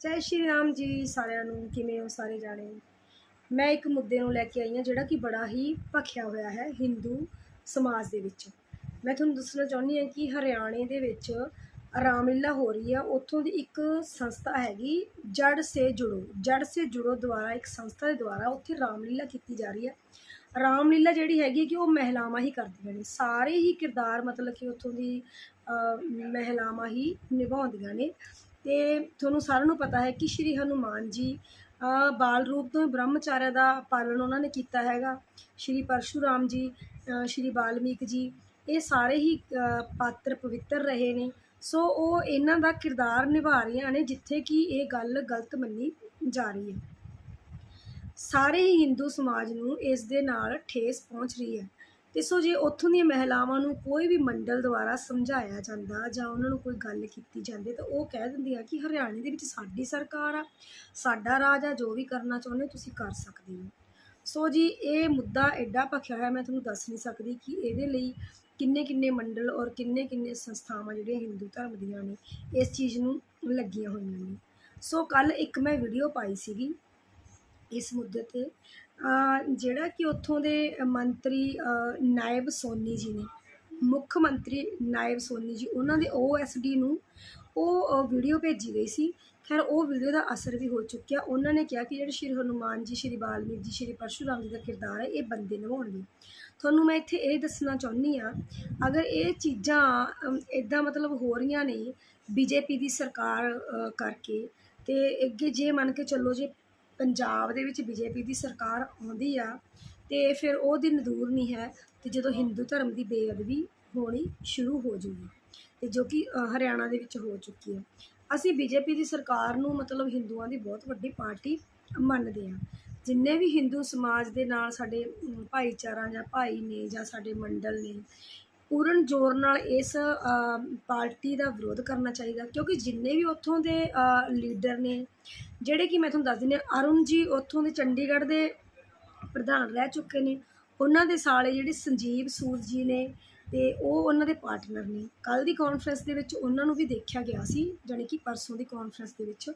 ਜੈ ਸ਼੍ਰੀ ਰਾਮ ਜੀ ਸਾਰਿਆਂ ਨੂੰ, ਕਿਵੇਂ ਹੋ ਸਾਰੇ ਜਾਣੇ? ਮੈਂ ਇੱਕ ਮੁੱਦੇ ਨੂੰ ਲੈ ਕੇ ਆਈ ਹਾਂ, ਜਿਹੜਾ ਕਿ ਬੜਾ ਹੀ ਭਖਿਆ ਹੋਇਆ ਹੈ ਹਿੰਦੂ ਸਮਾਜ ਦੇ ਵਿੱਚ। ਮੈਂ ਤੁਹਾਨੂੰ ਦੱਸਣਾ ਚਾਹੁੰਦੀ ਹਾਂ ਕਿ ਹਰਿਆਣੇ ਦੇ ਵਿੱਚ ਰਾਮਲੀਲਾ ਹੋ ਰਹੀ ਆ। ਉੱਥੋਂ ਦੀ ਇੱਕ ਸੰਸਥਾ ਹੈਗੀ, ਜੜ ਸੇ ਜੁੜੋ। ਜੜ ਸੇ ਜੁੜੋ ਦੁਆਰਾ, ਇੱਕ ਸੰਸਥਾ ਦੇ ਦੁਆਰਾ ਉੱਥੇ ਰਾਮਲੀਲਾ ਕੀਤੀ ਜਾ ਰਹੀ ਹੈ ਰਾਮਲੀਲਾ ਜਿਹੜੀ ਹੈਗੀ ਕਿ ਉਹ ਮਹਿਲਾਵਾਂ ਹੀ ਕਰਦੀਆਂ ਨੇ। ਸਾਰੇ ਹੀ ਕਿਰਦਾਰ ਮਤਲਬ ਕਿ ਉੱਥੋਂ ਦੀ ਮਹਿਲਾਵਾਂ ਹੀ ਨਿਭਾਉਂਦੀਆਂ ਨੇ। ਤੇ ਤੁਹਾਨੂੰ ਸਾਰਿਆਂ ਨੂੰ ਪਤਾ ਹੈ ਕਿ ਸ਼੍ਰੀ ਹਨੂਮਾਨ ਜੀ ਬਾਲ ਰੂਪ ਤੋਂ ਹੀ ਬ੍ਰਹਮਚਾਰਿਆ ਦਾ ਪਾਲਣ ਉਹਨਾਂ ਨੇ ਕੀਤਾ ਹੈਗਾ। ਸ਼੍ਰੀ ਪਰਸ਼ੂਰਾਮ ਜੀ ਸ਼੍ਰੀ ਬਾਲਮੀਕ ਜੀ, ਇਹ ਸਾਰੇ ਹੀ ਪਾਤਰ ਪਵਿੱਤਰ ਰਹੇ ਨੇ। ਸੋ ਉਹ ਇਹਨਾਂ ਦਾ ਕਿਰਦਾਰ ਨਿਭਾ ਰਹੀਆਂ ਨੇ ਜਿੱਥੇ ਕਿ ਇਹ ਗੱਲ ਗਲਤ ਮੰਨੀ ਜਾ ਰਹੀ ਹੈ। ਸਾਰੇ ਹੀ ਹਿੰਦੂ ਸਮਾਜ ਨੂੰ ਇਸ ਦੇ ਨਾਲ ਠੇਸ ਪਹੁੰਚ ਰਹੀ ਹੈ। ਤੇ ਸੋ ਜੇ ਉੱਥੋਂ ਦੀਆਂ ਮਹਿਲਾਵਾਂ ਨੂੰ ਕੋਈ ਵੀ ਮੰਡਲ ਦੁਆਰਾ ਸਮਝਾਇਆ ਜਾਂਦਾ ਜਾਂ ਉਹਨਾਂ ਨੂੰ ਕੋਈ ਗੱਲ ਕੀਤੀ ਜਾਂਦੀ ਤਾਂ ਉਹ ਕਹਿ ਦਿੰਦੀਆਂ ਕਿ ਹਰਿਆਣੇ ਦੇ ਵਿੱਚ ਸਾਡੀ ਸਰਕਾਰ ਆ, ਸਾਡਾ ਰਾਜ ਆ, ਜੋ ਵੀ ਕਰਨਾ ਚਾਹੁੰਦੇ ਤੁਸੀਂ ਕਰ ਸਕਦੇ ਹੋ। ਸੋ ਜੀ, ਇਹ ਮੁੱਦਾ ਐਡਾ ਭਖਿਆ ਹੋਇਆ ਮੈਂ ਤੁਹਾਨੂੰ ਦੱਸ ਨਹੀਂ ਸਕਦੀ ਕਿ ਇਹਦੇ ਲਈ ਕਿੰਨੇ ਕਿੰਨੇ ਮੰਡਲ ਔਰ ਕਿੰਨੇ ਕਿੰਨੇ ਸੰਸਥਾਵਾਂ ਜਿਹੜੀਆਂ ਹਿੰਦੂ ਧਰਮ ਦੀਆਂ ਨੇ, ਇਸ ਚੀਜ਼ ਨੂੰ ਲੱਗੀਆਂ ਹੋਈਆਂ ਨੇ। ਸੋ ਕੱਲ ਇੱਕ ਮੈਂ ਵੀਡੀਓ ਪਾਈ ਸੀਗੀ ਇਸ ਮੁੱਦੇ ਤੇ ਜਿਹੜਾ ਕਿ ਉੱਥੋਂ ਦੇ ਮੰਤਰੀ ਨਾਇਬ ਸੋਨੀ ਜੀ ਨੇ, ਮੁੱਖ ਮੰਤਰੀ ਨਾਇਬ ਸੋਨੀ ਜੀ, ਉਹਨਾਂ ਦੇ ਓਐਸਡੀ ਨੂੰ ਉਹ ਵੀਡੀਓ ਭੇਜੀ ਗਈ ਸੀ। ਖੈਰ, ਉਹ ਵੀਡੀਓ ਦਾ ਅਸਰ ਵੀ ਹੋ ਚੁੱਕਿਆ। ਉਹਨਾਂ ਨੇ ਕਿਹਾ ਕਿ ਜਿਹੜੇ ਸ਼੍ਰੀ ਹਨੂਮਾਨ ਜੀ, ਸ਼੍ਰੀ ਵਾਲਮੀਕ ਜੀ, ਸ਼੍ਰੀ ਪਰਸ਼ੂਰਾਮ ਜੀ ਦਾ ਕਿਰਦਾਰ ਹੈ, ਇਹ ਬੰਦੇ ਨਿਭਾਉਣਗੇ। ਤੁਹਾਨੂੰ ਮੈਂ ਇੱਥੇ ਇਹ ਦੱਸਣਾ ਚਾਹੁੰਦੀ ਆ ਅਗਰ ਇਹ ਚੀਜ਼ਾਂ ਇਦਾਂ ਮਤਲਬ ਹੋ ਰਹੀਆਂ ਨੇ, ਬੀਜੇਪੀ ਦੀ ਸਰਕਾਰ ਕਰਕੇ, ਤੇ ਅੱਗੇ ਜੇ ਮੰਨ ਕੇ ਚੱਲੋ ਜੇ ਪੰਜਾਬ ਦੇ ਵਿੱਚ ਬੀਜੇਪੀ ਦੀ ਸਰਕਾਰ ਆਉਂਦੀ ਆ ਤੇ ਫਿਰ ਉਹ ਦਿਨ ਦੂਰ ਨਹੀਂ ਹੈ ਤੇ ਜਦੋਂ ਹਿੰਦੂ ਧਰਮ ਦੀ ਬੇਅਦਬੀ ਹੋਣੀ ਸ਼ੁਰੂ ਹੋ ਜੂਗੀ ਤੇ ਜੋ ਕਿ ਹਰਿਆਣਾ ਦੇ ਵਿੱਚ ਹੋ ਚੁੱਕੀ ਹੈ। ਅਸੀਂ ਬੀਜੇਪੀ ਦੀ ਸਰਕਾਰ ਨੂੰ ਮਤਲਬ ਹਿੰਦੂਆਂ ਦੀ ਬਹੁਤ ਵੱਡੀ ਪਾਰਟੀ ਮੰਨਦੇ ਹਾਂ। ਜਿੰਨੇ ਵੀ ਹਿੰਦੂ ਸਮਾਜ ਦੇ ਨਾਲ ਸਾਡੇ ਭਾਈਚਾਰਾ ਜਾਂ ਭਾਈ ਨੇ ਜਾਂ ਸਾਡੇ ਮੰਡਲ ਨੇ, ਪੂਰਨ ਜ਼ੋਰ ਨਾਲ ਇਸ ਪਾਰਟੀ ਦਾ ਵਿਰੋਧ ਕਰਨਾ ਚਾਹੀਦਾ ਕਿਉਂਕਿ ਜਿੰਨੇ ਵੀ ਉੱਥੋਂ ਦੇ ਲੀਡਰ ਨੇ ਜਿਹੜੇ ਕਿ ਮੈਂ ਤੁਹਾਨੂੰ ਦੱਸ ਦਿੰਦੀ ਹਾਂ, ਅਰੁਣ ਜੀ ਉੱਥੋਂ ਦੇ ਚੰਡੀਗੜ੍ਹ ਦੇ ਪ੍ਰਧਾਨ ਰਹਿ ਚੁੱਕੇ ਨੇ। ਉਹਨਾਂ ਦੇ ਸਾਲੇ ਜਿਹੜੇ ਸੰਜੀਵ ਸੂਦ ਜੀ ਨੇ ਤੇ ਉਹ ਉਹਨਾਂ ਦੇ ਪਾਰਟਨਰ ਨੇ। ਕੱਲ ਦੀ ਕਾਨਫਰੰਸ ਦੇ ਵਿੱਚ ਉਹਨਾਂ ਨੂੰ ਵੀ ਦੇਖਿਆ ਗਿਆ ਸੀ, ਜਾਣੀ ਕਿ ਪਰਸੋਂ ਦੀ ਕਾਨਫਰੰਸ ਦੇ ਵਿੱਚ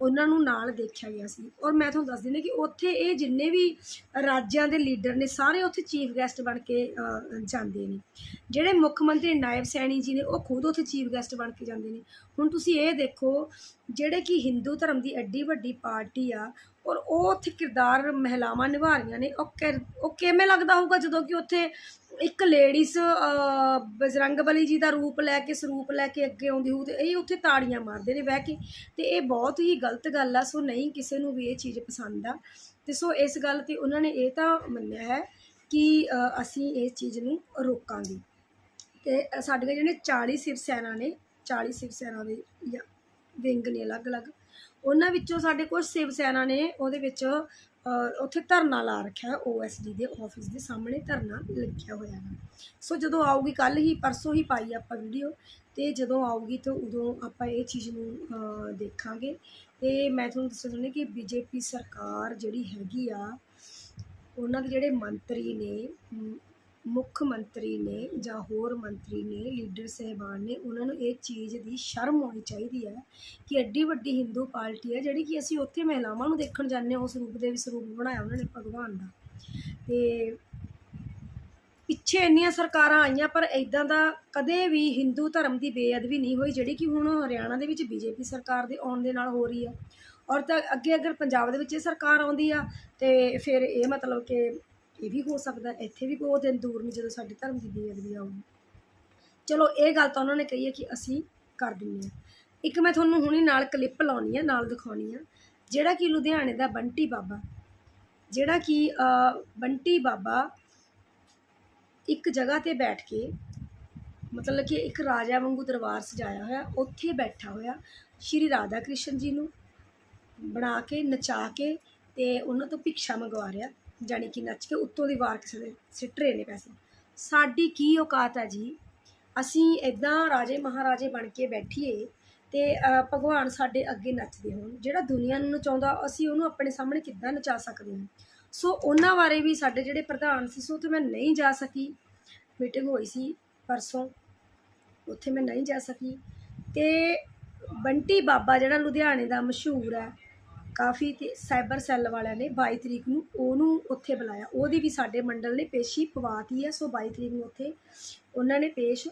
ਉਹਨਾਂ ਨੂੰ ਨਾਲ ਦੇਖਿਆ ਗਿਆ ਸੀ। ਔਰ ਮੈਂ ਤੁਹਾਨੂੰ ਦੱਸ ਦਿੰਦੀ ਕਿ ਉੱਥੇ ਇਹ ਜਿੰਨੇ ਵੀ ਰਾਜਾਂ ਦੇ ਲੀਡਰ ਨੇ, ਸਾਰੇ ਉੱਥੇ ਚੀਫ ਗੈਸਟ ਬਣ ਕੇ ਜਾਂਦੇ ਨੇ। ਜਿਹੜੇ ਮੁੱਖ ਮੰਤਰੀ ਨਾਇਬ ਸੈਣੀ ਜੀ ਨੇ, ਉਹ ਖੁਦ ਉੱਥੇ ਚੀਫ ਗੈਸਟ ਬਣ ਕੇ ਜਾਂਦੇ ਨੇ। ਹੁਣ ਤੁਸੀਂ ਇਹ ਦੇਖੋ, ਜਿਹੜੇ ਕਿ ਹਿੰਦੂ ਧਰਮ ਦੀ ਐਡੀ ਵੱਡੀ ਪਾਰਟੀ ਆ, ਔਰ ਉਹ ਉੱਥੇ ਕਿਰਦਾਰ ਮਹਿਲਾਵਾਂ ਨਿਭਾ ਰਹੀਆਂ ਨੇ। ਉਹ ਕਿਰ- ਉਹ ਕਿਵੇਂ ਲੱਗਦਾ ਹੋਊਗਾ ਜਦੋਂ ਕਿ ਉੱਥੇ ਇੱਕ ਲੇਡੀਜ਼ ਬਜਰੰਗਬਲੀ ਜੀ ਦਾ ਰੂਪ ਲੈ ਕੇ, ਸਰੂਪ ਲੈ ਕੇ ਅੱਗੇ ਆਉਂਦੀ ਹੋਊ ਤੇ ਇਹ ਉੱਥੇ ਤਾੜੀਆਂ ਮਾਰਦੇ ਨੇ ਬਹਿ ਕੇ ਤੇ ਇਹ ਬਹੁਤ ਹੀ ਗਲਤ ਗੱਲ ਆ, ਸੋ ਨਹੀਂ ਕਿਸੇ ਨੂੰ ਵੀ ਇਹ ਚੀਜ਼ ਪਸੰਦ ਆ। ਤੇ ਸੋ ਇਸ ਗੱਲ ਤੇ ਉਹਨਾਂ ਨੇ ਇਹ ਤਾਂ ਮੰਨਿਆ ਹੈ ਕਿ ਅਸੀਂ ਇਸ ਚੀਜ਼ ਨੂੰ ਰੋਕਾਂਗੇ। ਤੇ ਸਾਡੀਆਂ ਜਿਹੜੇ 40 ਸਿਵ ਸੈਨਾ ਨੇ 40 ਸਿਵ ਸੈਨਾ ਦੇ ਜਾਂ ਵਿੰਗ ਨੇ ਅਲੱਗ-ਅਲੱਗ ਉਹਨਾਂ ਵਿੱਚੋਂ ਸਾਡੇ ਕੁਝ ਸਿਵ ਸੈਨਾ ਨੇ ਉਹਦੇ ਵਿੱਚ ਉੱਥੇ ਧਰਨਾ ਲਾ ਰੱਖਿਆ ਹੈ ਓਐਸਡੀ ਦੇ ਆਫਿਸ ਦੇ ਸਾਹਮਣੇ, ਧਰਨਾ ਲੱਗਿਆ ਹੋਇਆ ਹੈ ਸੋ ਜਦੋਂ ਆਊਗੀ ਕੱਲ ਹੀ, ਪਰਸੋਂ ਹੀ ਪਾਈ ਆਪਾਂ ਵੀਡੀਓ ਤੇ ਜਦੋਂ ਆਊਗੀ ਤਾਂ ਉਦੋਂ ਆਪਾਂ ਇਹ ਚੀਜ਼ ਨੂੰ ਦੇਖਾਂਗੇ। ਤੇ ਮੈਂ ਤੁਹਾਨੂੰ ਦੱਸਣਾ ਚਾਹੁੰਦੀ ਕਿ ਬੀਜੇਪੀ ਸਰਕਾਰ ਜਿਹੜੀ ਹੈਗੀ ਆ, ਉਹਨਾਂ ਦੇ ਜਿਹੜੇ ਮੰਤਰੀ ਨੇ ਮੁੱਖ ਮੰਤਰੀ ਨੇ ਜਾਂ ਹੋਰ ਮੰਤਰੀ ਨੇ, ਲੀਡਰ ਸਹਿਬਾਨ ਨੇ, ਉਹਨਾਂ ਨੂੰ ਇਹ ਚੀਜ਼ ਦੀ ਸ਼ਰਮ ਹੋਣੀ ਚਾਹੀਦੀ ਹੈ ਕਿ ਐਡੀ ਵੱਡੀ ਹਿੰਦੂ ਪਾਰਟੀ ਹੈ ਜਿਹੜੀ ਕਿ ਅਸੀਂ ਉੱਥੇ ਮਹਿਲਾਵਾਂ ਨੂੰ ਦੇਖਣ ਜਾਂਦੇ ਹਾਂ, ਉਸ ਰੂਪ ਦੇ ਵਿੱਚ ਰੂਪ ਬਣਾਇਆ ਉਹਨਾਂ ਨੇ ਭਗਵਾਨ ਦਾ। ਤੇ ਪਿੱਛੇ ਇੰਨੀਆਂ ਸਰਕਾਰਾਂ ਆਈਆਂ, ਪਰ ਇਦਾਂ ਦਾ ਕਦੇ ਵੀ ਹਿੰਦੂ ਧਰਮ ਦੀ ਬੇਅਦਬੀ ਨਹੀਂ ਹੋਈ, ਜਿਹੜੀ ਕਿ ਹੁਣ ਹਰਿਆਣਾ ਦੇ ਵਿੱਚ ਬੀਜੇਪੀ ਸਰਕਾਰ ਦੇ ਆਉਣ ਦੇ ਨਾਲ ਹੋ ਰਹੀ ਹੈ। ਔਰ ਤਾਂ ਅੱਗੇ ਅਗਰ ਪੰਜਾਬ ਦੇ ਵਿੱਚ ਇਹ ਸਰਕਾਰ ਆਉਂਦੀ ਆ, ਤੇ ਫਿਰ ਇਹ ਮਤਲਬ ਕਿ ਇਹ ਵੀ ਹੋ ਸਕਦਾ, ਇੱਥੇ ਵੀ ਕੋਈ ਦਿਨ ਦੂਰ ਨਹੀਂ ਜਦੋਂ ਸਾਡੇ ਧਰਮ ਦੀ ਬੇਅਦਬੀ ਆਊਗੀ। ਚਲੋ, ਇਹ ਗੱਲ ਤਾਂ ਉਹਨਾਂ ਨੇ ਕਹੀ ਹੈ ਕਿ ਅਸੀਂ ਕਰ ਦਿੰਦੇ ਹਾਂ। ਇੱਕ ਮੈਂ ਤੁਹਾਨੂੰ ਹੁਣੀ ਨਾਲ ਕਲਿੱਪ ਲਾਉਣੀ ਆ, ਨਾਲ ਦਿਖਾਉਣੀ ਆ। ਜਿਹੜਾ ਕਿ ਲੁਧਿਆਣੇ ਦਾ ਬੰਟੀ ਬਾਬਾ, ਜਿਹੜਾ ਕਿ ਬੰਟੀ ਬਾਬਾ ਇੱਕ ਜਗ੍ਹਾ ਤੇ ਬੈਠ ਕੇ, ਮਤਲਬ ਕਿ ਇੱਕ ਰਾਜਾ ਵਾਂਗੂ ਦਰਬਾਰ ਸਜਾਇਆ ਹੋਇਆ, ਉੱਥੇ ਬੈਠਾ ਹੋਇਆ ਸ਼੍ਰੀ ਰਾਧਾ ਕ੍ਰਿਸ਼ਨ ਜੀ ਨੂੰ ਬਣਾ ਕੇ, ਨਚਾ ਕੇ ਤੇ ਉਹਨਾਂ ਤੋਂ ਭਿਕਸ਼ਾ ਮੰਗਵਾ ਰਿਹਾ। ਜਾਣੀ ਕਿ ਨੱਚ ਕੇ ਉੱਤੋਂ ਦੀ ਵਾਰ ਕਿਸੇ ਦੇ ਸਿੱਟ ਰਹੇ ਨੇ ਪੈਸੇ। ਸਾਡੀ ਕੀ ਔਕਾਤ ਹੈ ਜੀ? ਅਸੀਂ ਇਦਾਂ ਰਾਜੇ ਮਹਾਰਾਜੇ ਬਣ ਕੇ ਬੈਠੀਏ ਤੇ ਭਗਵਾਨ ਸਾਡੇ ਅੱਗੇ ਨੱਚਦੇ ਹੋਣ। ਜਿਹੜਾ ਦੁਨੀਆ ਨੂੰ ਨਚਾਉਂਦਾ ਅਸੀਂ ਉਹਨੂੰ ਆਪਣੇ ਸਾਹਮਣੇ ਕਿੱਦਾਂ ਨਚਾ ਸਕਦੇ ਹਾਂ? ਸੋ ਉਹਨਾਂ ਬਾਰੇ ਵੀ ਸਾਡੇ ਜਿਹੜੇ ਪ੍ਰਧਾਨ ਸੀ, ਸੋ ਉੱਥੇ ਮੈਂ ਨਹੀਂ ਜਾ ਸਕੀ। ਮੀਟਿੰਗ ਹੋਈ ਸੀ ਪਰਸੋਂ, ਉੱਥੇ ਮੈਂ ਨਹੀਂ ਜਾ ਸਕੀ। ਤੇ ਬੰਟੀ ਬਾਬਾ ਜਿਹੜਾ ਲੁਧਿਆਣੇ ਦਾ ਮਸ਼ਹੂਰ ਹੈ ਕਾਫੀ ਤੇ ਸਾਈਬਰ ਸੈੱਲ ਵਾਲਿਆਂ ਨੇ 22 ਤਰੀਕ ਨੂੰ ਉਹਨੂੰ ਉੱਥੇ ਬੁਲਾਇਆ। ਉਹਦੀ ਵੀ ਸਾਡੇ ਮੰਡਲ ਨੇ ਪੇਸ਼ੀ ਪਵਾਤੀ ਹੈ, ਸੋ 22 ਤਰੀਕ ਨੂੰ ਉੱਥੇ ਉਹਨਾਂ ਨੇ ਪੇਸ਼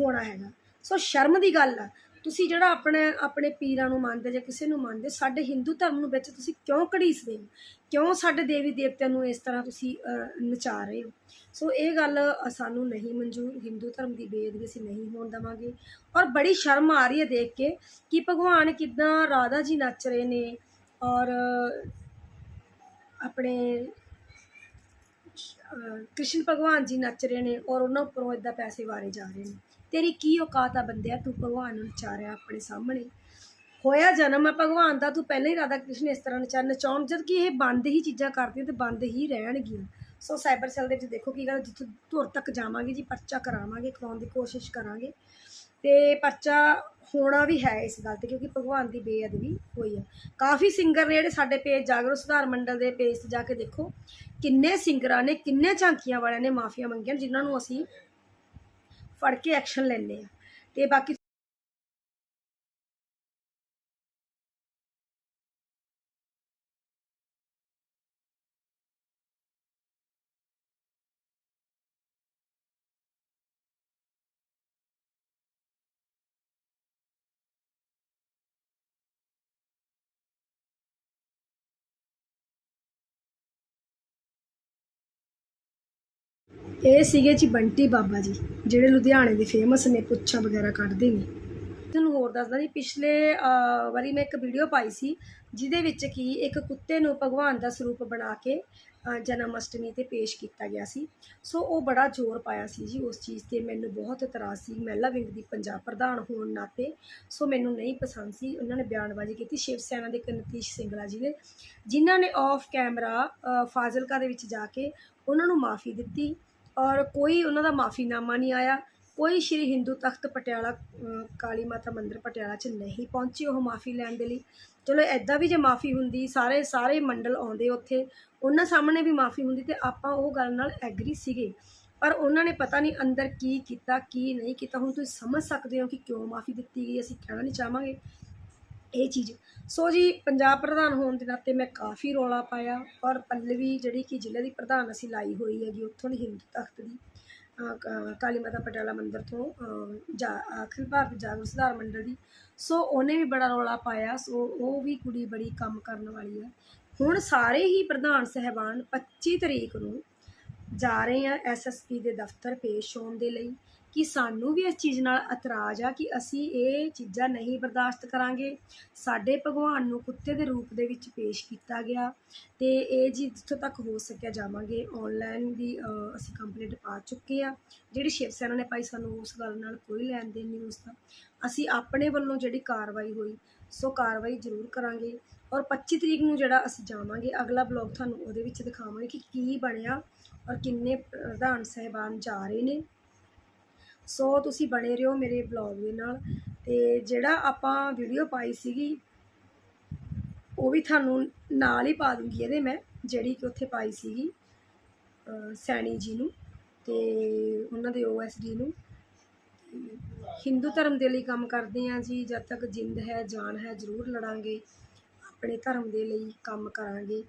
ਹੋਣਾ ਹੈਗਾ। ਸੋ ਸ਼ਰਮ ਦੀ ਗੱਲ ਆ। ਤੁਸੀਂ ਜਿਹੜਾ ਆਪਣੇ ਆਪਣੇ ਪੀਰਾਂ ਨੂੰ ਮੰਨਦੇ ਜਾਂ ਕਿਸੇ ਨੂੰ ਮੰਨਦੇ, ਸਾਡੇ ਹਿੰਦੂ ਧਰਮ ਨੂੰ ਵਿੱਚ ਤੁਸੀਂ ਕਿਉਂ ਘੜੀਸਦੇ ਹੋ? ਕਿਉਂ ਸਾਡੇ ਦੇਵੀ ਦੇਵਤਿਆਂ ਨੂੰ ਇਸ ਤਰ੍ਹਾਂ ਤੁਸੀਂ ਨਚਾ ਰਹੇ ਹੋ? ਸੋ ਇਹ ਗੱਲ ਸਾਨੂੰ ਨਹੀਂ ਮਨਜ਼ੂਰ। ਹਿੰਦੂ ਧਰਮ ਦੀ ਬੇਅਦਬੀ ਅਸੀਂ ਨਹੀਂ ਹੋਣ ਦੇਵਾਂਗੇ। ਔਰ ਬੜੀ ਸ਼ਰਮ ਆ ਰਹੀ ਹੈ ਦੇਖ ਕੇ ਕਿ ਭਗਵਾਨ ਕਿਦਾਂ ਰਾਧਾ ਜੀ ਨੱਚ ਰਹੇ ਨੇ ਔਰ ਆਪਣੇ ਕ੍ਰਿਸ਼ਨ ਭਗਵਾਨ ਜੀ ਨੱਚ ਰਹੇ ਨੇ ਔਰ ਉਹਨਾਂ ਉੱਪਰੋਂ ਇਦਾਂ ਪੈਸੇ ਵਾਰੇ ਜਾ ਰਹੇ ਨੇ। ਤੇਰੀ ਕੀ ਔਕਾਤ ਆ ਬੰਦਿਆ? ਤੂੰ ਭਗਵਾਨ ਨੂੰ ਨਚਾ ਰਿਹਾ ਆਪਣੇ ਸਾਹਮਣੇ। ਹੋਇਆ ਜਨਮ ਆ ਭਗਵਾਨ ਦਾ। ਤੂੰ ਪਹਿਲਾਂ ਹੀ ਰਾਧਾ ਕ੍ਰਿਸ਼ਨ ਇਸ ਤਰ੍ਹਾਂ ਨਚਾ ਨਚਾਉਣ, ਜਦ ਕਿ ਇਹ ਬੰਦ ਹੀ ਚੀਜ਼ਾਂ ਕਰਦੀਆਂ ਤੇ ਬੰਦ ਹੀ ਰਹਿਣਗੀਆਂ। ਸੋ ਸਾਈਬਰ ਸੈੱਲ ਦੇ ਵਿੱਚ ਦੇਖੋ ਕੀ ਗੱਲ, ਜਿੱਥੋਂ ਧੁਰ ਤੱਕ ਜਾਵਾਂਗੇ ਜੀ, ਪਰਚਾ ਕਰਾਵਾਂਗੇ, ਕਰਾਉਣ ਦੀ ਕੋਸ਼ਿਸ਼ ਕਰਾਂਗੇ। ਤੇ ਪਰਚਾ ਹੋਣਾ ਵੀ ਹੈ ਇਸ ਗੱਲ ਤੇ, ਕਿਉਂਕਿ ਭਗਵਾਨ ਦੀ ਬੇਅਦਬੀ ਹੋਈ ਹੈ ਕਾਫੀ ਸਿੰਗਰ ਨੇ ਜਿਹੜੇ ਸਾਡੇ ਪੇਜ ਜਾਗਰੂਕ ਸੁਧਾਰ ਮੰਡਲ ਦੇ ਪੇਜ ਤੇ ਜਾ ਕੇ ਦੇਖੋ, ਕਿੰਨੇ ਸਿੰਗਰਾਂ ਨੇ, ਕਿੰਨੇ ਝਾਂਕੀਆਂ ਵਾਲਿਆਂ ਨੇ ਮਾਫੀਆਂ ਮੰਗੀਆਂ, ਜਿਨ੍ਹਾਂ ਨੂੰ ਅਸੀਂ ਫੜ ਕੇ ਐਕਸ਼ਨ ਲੈਂਦੇ ਆ। ਤੇ ਬਾਕੀ ਇਹ ਸੀਗੇ ਜੀ ਬੰਟੀ ਬਾਬਾ ਜੀ, ਜਿਹੜੇ ਲੁਧਿਆਣੇ ਦੇ ਫੇਮਸ ਨੇ, ਪੁੱਛਾਂ ਵਗੈਰਾ ਕੱਢਦੇ ਨੇ। ਤੁਹਾਨੂੰ ਹੋਰ ਦੱਸਦਾ ਜੀ, ਪਿਛਲੇ ਵਾਰੀ ਮੈਂ ਇੱਕ ਵੀਡੀਓ ਪਾਈ ਸੀ, ਜਿਹਦੇ ਵਿੱਚ ਕੀ ਇੱਕ ਕੁੱਤੇ ਨੂੰ ਭਗਵਾਨ ਦਾ ਸਰੂਪ ਬਣਾ ਕੇ ਜਨਮ ਅਸ਼ਟਮੀ ਤੇ ਪੇਸ਼ ਕੀਤਾ ਗਿਆ ਸੀ। ਸੋ ਉਹ ਬੜਾ ਜ਼ੋਰ ਪਾਇਆ ਸੀ ਜੀ ਉਸ ਚੀਜ਼ ਤੇ। ਮੈਨੂੰ ਬਹੁਤ ਇਤਰਾਜ਼ ਸੀ, ਮਹਿਲਾ ਵਿੰਗ ਦੀ ਪੰਜਾਬ ਪ੍ਰਧਾਨ ਹੋਣ ਨਾਤੇ। ਸੋ ਮੈਨੂੰ ਨਹੀਂ ਪਸੰਦ ਸੀ, ਉਹਨਾਂ ਨੇ ਬਿਆਨਬਾਜ਼ੀ ਕੀਤੀ। ਸ਼ਿਵ ਸੈਨਾ ਦੇ ਇੱਕ ਨਤੀਸ਼ ਸਿੰਗਲਾ ਜੀ ਨੇ, ਜਿਨ੍ਹਾਂ ਨੇ ਆਫ ਕੈਮਰਾ ਫਾਜ਼ਿਲਕਾ ਦੇ ਵਿੱਚ ਜਾ ਕੇ ਉਹਨਾਂ ਨੂੰ ਮਾਫੀ ਦਿੱਤੀ। ਔਰ ਕੋਈ ਉਹਨਾਂ ਦਾ ਮਾਫੀਨਾਮਾ ਨਹੀਂ ਆਇਆ, ਕੋਈ ਸ਼੍ਰੀ ਹਿੰਦੂ ਤਖਤ ਪਟਿਆਲਾ ਕਾਲੀ ਮਾਤਾ ਮੰਦਿਰ ਪਟਿਆਲਾ 'ਚ ਨਹੀਂ ਪਹੁੰਚੇ ਉਹ ਮਾਫੀ ਲੈਣ ਦੇ ਲਈ। ਚਲੋ ਐਦਾਂ ਵੀ ਜੇ ਮਾਫੀ ਹੁੰਦੀ, ਸਾਰੇ ਸਾਰੇ ਮੰਡਲ ਆਉਂਦੇ ਉੱਥੇ, ਉਹਨਾਂ ਸਾਹਮਣੇ ਵੀ ਮਾਫੀ ਹੁੰਦੀ ਤੇ ਆਪਾਂ ਉਹ ਗੱਲ ਨਾਲ ਐਗਰੀ ਸੀਗੇ। ਪਰ ਉਹਨਾਂ ਨੇ ਪਤਾ ਨਹੀਂ ਅੰਦਰ ਕੀ ਕੀਤਾ, ਕੀ ਨਹੀਂ ਕੀਤਾ, ਹੁਣ ਤੁਸੀਂ ਸਮਝ ਸਕਦੇ ਹੋ ਕਿ ਕਿਉਂ ਮਾਫੀ ਦਿੱਤੀ ਗਈ, ਅਸੀਂ ਕਹਿਣਾ ਨਹੀਂ ਚਾਹਾਂਗੇ। ਇਹ ਚੀਜ਼। ਸੋ ਜੀ, ਪੰਜਾਬ ਪ੍ਰਧਾਨ ਹੋਣ ਦੇ ਨਾਤੇ ਮੈਂ ਕਾਫੀ ਰੌਲਾ ਪਾਇਆ ਔਰ ਪੱਲਵੀ ਜਿਹੜੀ ਕਿ ਜ਼ਿਲ੍ਹੇ ਦੀ ਪ੍ਰਧਾਨ ਅਸੀਂ ਲਾਈ ਹੋਈ ਹੈਗੀ ਉੱਥੋਂ ਦੀ ਹਿੰਦੂ ਤਖਤ ਦੀ ਕ- ਕਾਲੀ ਮਾਤਾ ਪਟਿਆਲਾ ਮੰਦਿਰ ਤੋਂ ਜਾ ਅਖਿਲ ਭਾਰਤ ਜਾਗਰੂਕ ਸੁਧਾਰ ਮੰਡਲ ਦੀ। ਸੋ ਉਹਨੇ ਵੀ ਬੜਾ ਰੌਲਾ ਪਾਇਆ, ਸੋ ਉਹ ਵੀ ਕੁੜੀ ਬੜੀ ਕੰਮ ਕਰਨ ਵਾਲੀ ਹੈ। ਹੁਣ ਸਾਰੇ ਹੀ ਪ੍ਰਧਾਨ ਸਹਿਬਾਨ 25 ਤਰੀਕ ਨੂੰ ਜਾ ਰਹੇ ਆ ਐਸਐਸਪੀ ਦੇ ਦਫ਼ਤਰ ਪੇਸ਼ ਹੋਣ ਦੇ ਲਈ। ਕਿ ਸਾਨੂੰ ਵੀ ਇਸ ਚੀਜ਼ ਨਾਲ ਇਤਰਾਜ਼ ਆ ਕਿ ਅਸੀਂ ਇਹ ਚੀਜ਼ਾਂ ਨਹੀਂ ਬਰਦਾਸ਼ਤ ਕਰਾਂਗੇ। ਸਾਡੇ ਭਗਵਾਨ ਨੂੰ ਕੁੱਤੇ ਦੇ ਰੂਪ ਦੇ ਵਿੱਚ ਪੇਸ਼ ਕੀਤਾ ਗਿਆ ਤੇ ਇਹ ਜੀ ਜਿੱਥੋਂ ਤੱਕ ਹੋ ਸਕਿਆ ਜਾਵਾਂਗੇ। ਆਨਲਾਈਨ ਦੀ ਅਸੀਂ ਕੰਪਲੇਂਟ ਪਾ ਚੁੱਕੇ ਆ। ਜਿਹੜੀ ਸ਼ਿਵ ਸੈਨਾ ਨੇ ਪਾਈ ਸਾਨੂੰ ਉਸ ਗੱਲ ਨਾਲ ਕੋਈ ਲੈਣ ਦੇਣ ਨਹੀਂ ਉਸਦਾ ਅਸੀਂ ਆਪਣੇ ਵੱਲੋਂ ਜਿਹੜੀ ਕਾਰਵਾਈ ਹੋਈ, ਸੋ ਕਾਰਵਾਈ ਜ਼ਰੂਰ ਕਰਾਂਗੇ ਔਰ 25 ਤਰੀਕ ਨੂੰ ਜਿਹੜਾ ਅਸੀਂ ਜਾਵਾਂਗੇ, ਅਗਲਾ ਬਲੌਗ ਤੁਹਾਨੂੰ ਉਹਦੇ ਵਿੱਚ ਦਿਖਾਵਾਂਗੇ ਕਿ ਕੀ ਬਣਿਆ ਔਰ ਕਿੰਨੇ ਪ੍ਰਧਾਨ ਸਹਿਬਾਨ ਜਾ ਰਹੇ ਨੇ। ਸੋ ਤੁਸੀਂ ਬਣੇ ਰਹੋ ਮੇਰੇ ਬਲੌਗ ਦੇ ਨਾਲ। ਤੇ ਜਿਹੜਾ ਆਪਾਂ ਵੀਡੀਓ ਪਾਈ ਸੀਗੀ, ਉਹ ਵੀ ਤੁਹਾਨੂੰ ਨਾਲ ਹੀ ਪਾ ਦੂੰਗੀ ਇਹਦੇ ਮੈਂ, ਜਿਹੜੀ ਕਿ ਉੱਥੇ ਪਾਈ ਸੀਗੀ ਸੈਣੀ ਜੀ ਨੂੰ ਤੇ ਉਹਨਾਂ ਦੇ ਓਐਸਡੀ ਨੂੰ। ਹਿੰਦੂ ਧਰਮ ਦੇ ਲਈ ਕੰਮ ਕਰਦੇ ਆ ਜੀ, ਜਦ ਤੱਕ ਜਿੰਦ ਹੈ, ਜਾਨ ਹੈ, ਜ਼ਰੂਰ ਲੜਾਂਗੇ। ਆਪਣੇ ਧਰਮ ਦੇ ਲਈ ਕੰਮ ਕਰਾਂਗੇ।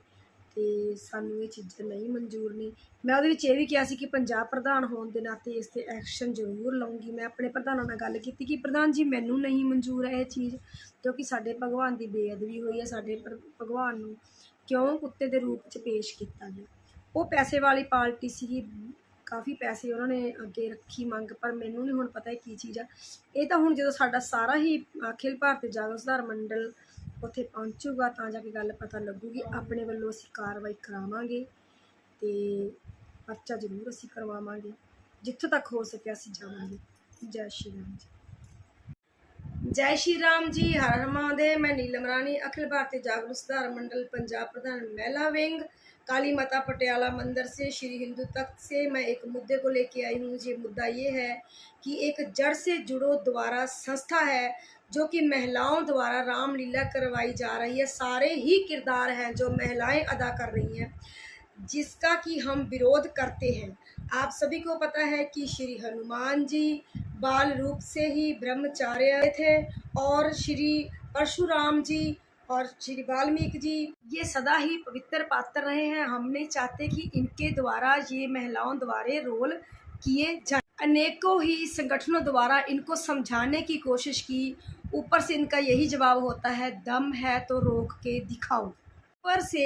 ਅਤੇ ਸਾਨੂੰ ਇਹ ਚੀਜ਼ਾਂ ਨਹੀਂ ਮਨਜ਼ੂਰ ਨੇ। ਮੈਂ ਉਹਦੇ ਵਿੱਚ ਇਹ ਵੀ ਕਿਹਾ ਸੀ ਕਿ ਪੰਜਾਬ ਪ੍ਰਧਾਨ ਹੋਣ ਦੇ ਨਾਤੇ ਇਸ ਤੇ ਐਕਸ਼ਨ ਜ਼ਰੂਰ ਲਵਾਂਗੀ ਮੈਂ ਆਪਣੇ ਪ੍ਰਧਾਨਾਂ ਨਾਲ ਗੱਲ ਕੀਤੀ ਕਿ ਪ੍ਰਧਾਨ ਜੀ, ਮੈਨੂੰ ਨਹੀਂ ਮਨਜ਼ੂਰ ਹੈ ਇਹ ਚੀਜ਼, ਕਿਉਂਕਿ ਸਾਡੇ ਭਗਵਾਨ ਦੀ ਬੇਅਦਬੀ ਹੋਈ ਹੈ, ਸਾਡੇ ਭਗਵਾਨ ਨੂੰ ਕਿਉਂ ਕੁੱਤੇ ਦੇ ਰੂਪ 'ਚ ਪੇਸ਼ ਕੀਤਾ ਗਿਆ? ਉਹ ਪੈਸੇ ਵਾਲੀ ਪਾਰਟੀ ਸੀਗੀ, ਕਾਫੀ ਪੈਸੇ ਉਹਨਾਂ ਨੇ ਅੱਗੇ ਰੱਖੀ ਮੰਗ, ਪਰ ਮੈਨੂੰ ਨਹੀਂ ਹੁਣ ਪਤਾ ਇਹ ਕੀ ਚੀਜ਼ ਆ। ਇਹ ਤਾਂ ਹੁਣ ਜਦੋਂ ਸਾਡਾ ਸਾਰਾ ਹੀ ਅਖਿਲ ਭਾਰਤੀ ਜਾਗਰੂਕ ਸੁਧਾਰ ਮੰਡਲ ਉੱਥੇ ਪਹੁੰਚੂਗਾ ਤਾਂ ਜਾ ਕੇ ਗੱਲ ਪਤਾ ਲੱਗੂਗੀ। ਆਪਣੇ ਵੱਲੋਂ ਅਸੀਂ ਕਾਰਵਾਈ ਕਰਾਵਾਂਗੇ ਤੇ ਪਰਚਾ ਜ਼ਰੂਰ ਅਸੀਂ ਕਰਵਾਵਾਂਗੇ। ਜਿੱਥੋਂ ਤੱਕ ਹੋ ਸਕਿਆ ਅਸੀਂ ਜਾਵਾਂਗੇ। ਜੈ ਸ਼੍ਰੀ ਰਾਮ ਜੀ। ਜੈ ਸ਼੍ਰੀ ਰਾਮ ਜੀ, ਹਰ ਹਰ ਮਹਾਦੇਵ, ਮੈਂ ਨੀਲਮ ਰਾਣੀ, ਅਖਿਲ ਭਾਰਤੀ ਜਾਗਰੂਕ ਸੁਧਾਰ ਮੰਡਲ, ਪੰਜਾਬ ਪ੍ਰਧਾਨ ਮਹਿਲਾ ਵਿੰਗ, ਕਾਲੀ ਮਾਤਾ ਪਟਿਆਲਾ ਮੰਦਰ ਸੇ, ਸ਼੍ਰੀ ਹਿੰਦੂ ਤਖ਼ਤ ਸੇ, ਮੈਂ ਇੱਕ ਮੁੱਦੇ मुद्दे ਲੈ ਕੇ ਆਈ हूँ ये ਮੁੱਦਾ ਇਹ ਹੈ ਕਿ ਇੱਕ ਜੜ ਸੇ ਜੁੜੋ द्वारा ਸੰਸਥਾ ਹੈ जो कि महिलाओं द्वारा रामलीला करवाई जा रही है। सारे ही किरदार हैं जो महिलाएँ अदा कर रही हैं, जिसका कि हम विरोध करते हैं। आप सभी को पता है कि श्री हनुमान जी बाल रूप से ही ब्रह्मचार्य थे और श्री परशुराम जी और श्री वाल्मीकि जी ये सदा ही पवित्र पात्र रहे हैं। हम नहीं चाहते कि इनके द्वारा ये महिलाओं द्वारा रोल किए जाए। अनेकों ही संगठनों द्वारा इनको समझाने की कोशिश की ऊपर से इनका यही जवाब होता है, दम है तो रोक के दिखाओ। ऊपर से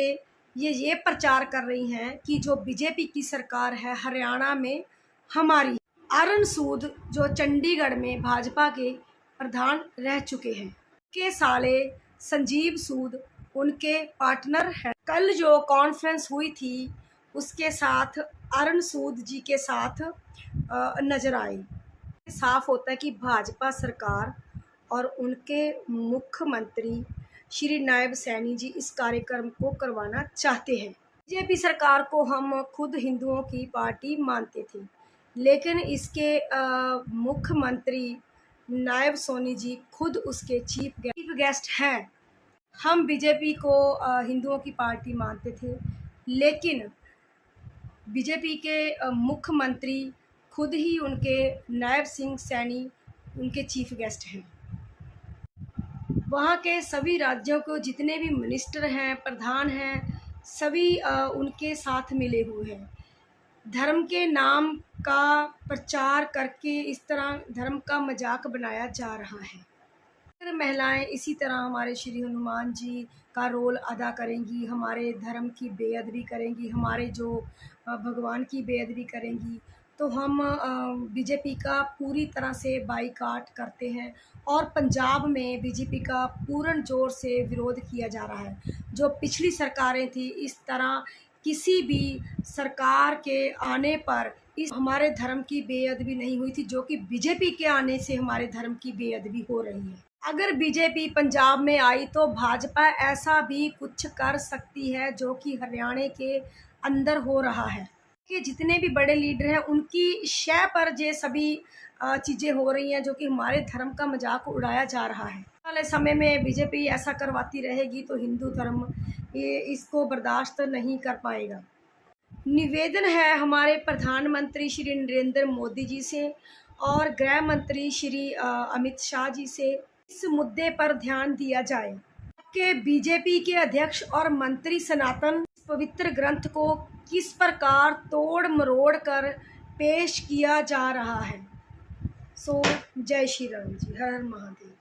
ये ये प्रचार कर रही हैं कि जो बीजेपी की सरकार है, हरियाणा में हमारी आरन सूद जो चंडीगढ़ में भाजपा के प्रधान रह चुके हैं। के साले संजीव सूद, उनके पार्टनर हैं। कल जो कॉन्फ्रेंस हुई थी, उसके साथ अरुण सूद जी के साथ नज़र आई। साफ़ होता है कि भाजपा सरकार और उनके मुख्यमंत्री श्री नायब सैनी जी इस कार्यक्रम को करवाना चाहते हैं। बीजेपी सरकार को हम खुद हिंदुओं की पार्टी मानते थे, लेकिन इसके मुख्यमंत्री नायब सोनी जी खुद उसके चीफ चीफ गेस्ट हैं। हम बीजेपी को हिंदुओं की पार्टी मानते थे, लेकिन बीजेपी के मुख्यमंत्री खुद ही उनके नायब सिंह सैनी, उनके चीफ गेस्ट हैं। वहाँ के सभी राज्यों को जितने भी मिनिस्टर हैं, प्रधान हैं, सभी उनके साथ मिले हुए हैं। धर्म के नाम का प्रचार करके इस तरह धर्म का मज़ाक बनाया जा रहा है। महिलाएँ इसी तरह हमारे श्री हनुमान जी का रोल अदा करेंगी, हमारे धर्म की बेअदबी करेंगी, हमारे जो भगवान की बेअदबी करेंगी तो हम बीजेपी का पूरी तरह से बाईकाट करते हैं और पंजाब में बीजेपी का पूर्ण ज़ोर से विरोध किया जा रहा है। जो पिछली सरकारें थी, इस तरह किसी भी सरकार के आने पर इस हमारे धर्म की बेअदबी नहीं हुई थी, जो कि बीजेपी के आने से हमारे धर्म की बेअदबी हो रही है। अगर बीजेपी पंजाब में आई तो भाजपा ऐसा भी कुछ कर सकती है, जो कि हरियाणा के अंदर हो रहा है। कि जितने भी बड़े लीडर हैं, उनकी शय पर ये सभी चीज़ें हो रही हैं जो कि हमारे धर्म का मज़ाक उड़ाया जा रहा है। वाले समय में बीजेपी ऐसा करवाती रहेगी तो हिंदू धर्म ये इसको बर्दाश्त नहीं कर पाएगा। निवेदन है हमारे प्रधानमंत्री श्री नरेंद्र मोदी जी से और गृह मंत्री श्री अमित शाह जी से इस मुद्दे पर ध्यान दिया जाए। कि बीजेपी के अध्यक्ष और मंत्री सनातन पवित्र ग्रंथ को किस प्रकार तोड़ मरोड़ कर पेश किया जा रहा है सो जय श्री राम जी हर हर महादेव